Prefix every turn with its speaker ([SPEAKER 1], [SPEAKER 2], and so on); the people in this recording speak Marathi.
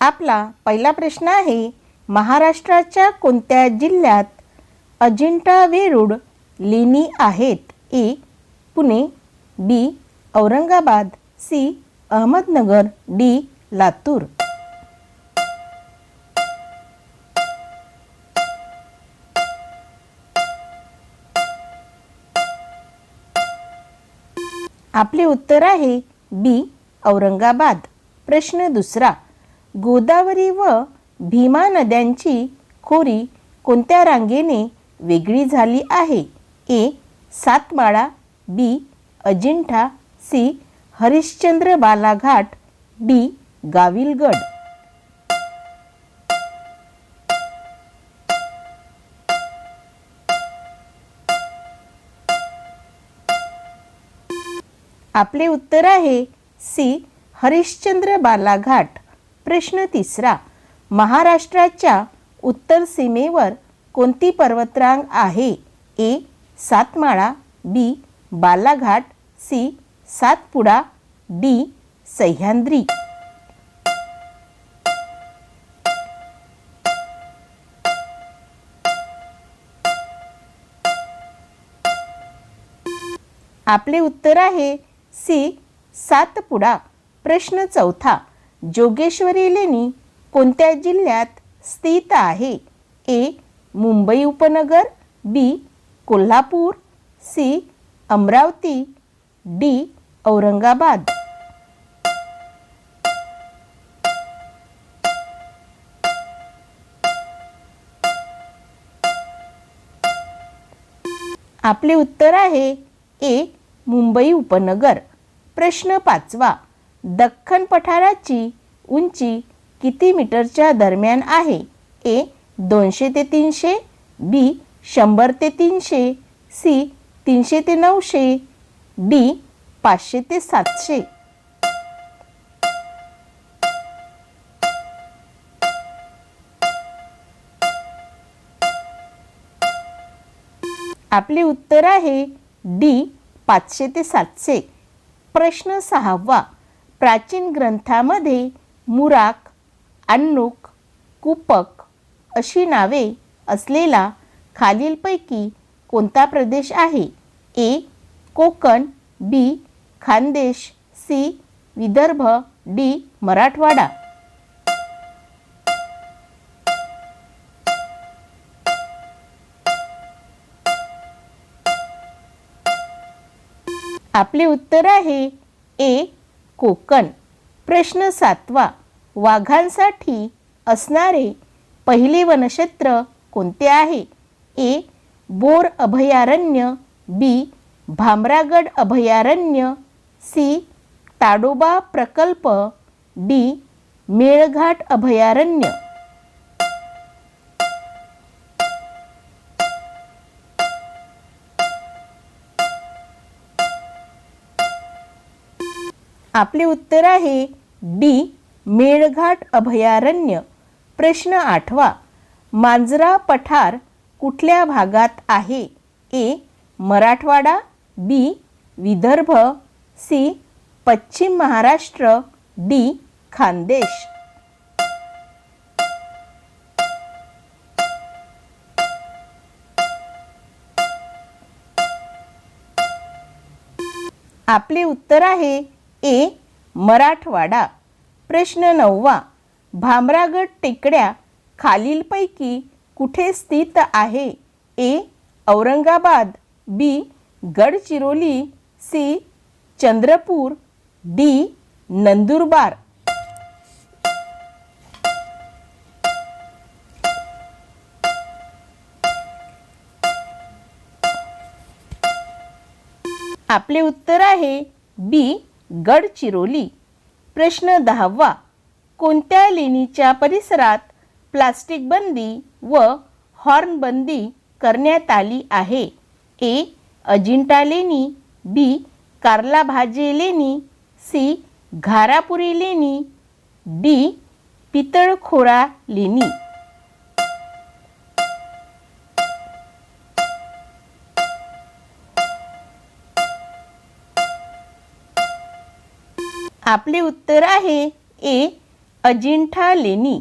[SPEAKER 1] आपला पहिला प्रश्न आहे महाराष्ट्राच्या कोणत्या जिल्ह्यात अजिंठा वेरूळ लेणी आहेत? A Pune B Aurangabad C Ahmednagar D Latur. आपले उत्तर आहे बी औरंगाबाद. प्रश्न दुसरा गोदावरी व भीमा नद्यांची खोरी कोणत्या रांगेने वेगळी झाली आहे? A. Satmala B. Ajanta C. Harishchandra Balaghat D. Gawilgad. आपले उत्तर आहे सी. हरिश्चंद्र बालाघाट. प्रश्न तिसरा महाराष्ट्राच्या उत्तर सीमेवर कोणती पर्वतरांग आहे? A Satmala B Balaghat C Satpura D Sahyadri. आपले उत्तर आहे सी सातपुडा. प्रश्न चौथा जोगेश्वरी लेणी कोणत्या जिल्ह्यात स्थित आहे? ए. मुंबई उपनगर B. Kolhapur C. Amravati D. Aurangabad. आपले उत्तर आहे ए. मुंबई उपनगर. प्रश्न पाचवा. दख्खन पठाराची उंची किती मीटरच्या दरम्यान आहे? ए दोनशे ते तीनशे बी शंभर ते तीनशे सी तीनशे ते नऊशे डी पाचशे ते सातशे. आपले उत्तर आहे डी पाचशे ते सातशे. प्रश्न सहावा. प्राचीन ग्रंथामध्ये मुराक अन्नुक कुपक अशी नावे असलेला खालीलपैकी कोणता प्रदेश आहे? A. Konkan B. Khandesh C. Vidarbha D. Marathwada. आपले उत्तर आहे ए. कोकण. प्रश्न सातवा. वाघांसाठी असणारे पहिले वनक्षेत्र कोणते आहे? ए. बोर अभयारण्य. बी. भामरागड अभयारण्य. सी. ताडोबा प्रकल्प. डी. मेळघाट अभयारण्य. आपले उत्तर आहे डी मेळघाट अभयारण्य. प्रश्न आठवा मांजरा पठार कुठल्या भागात आहे? A Marathwada B Vidarbha C पश्चिम महाराष्ट्र डी खानदेश. आपले उत्तर आहे ए मराठवाडा. प्रश्न नववा भामरागड टेकड्या खालीलपैकी कुठे स्थित आहे? A Aurangabad B Gadchiroli C Chandrapur D Nandurbar. आपले उत्तर आहे बी गडचिरोली. प्रश्न दहावा. कोणत्या लेणीच्या परिसरात प्लास्टिक बंदी व हॉर्न बंदी करण्यात आली आहे? ए. अजिंठा लेणी. बी. कार्ला भाजे लेणी. सी. घारापुरी लेणी. डी. पितळखोरा लेणी. आपले उत्तर आहे ए. अजिंठा लेणी.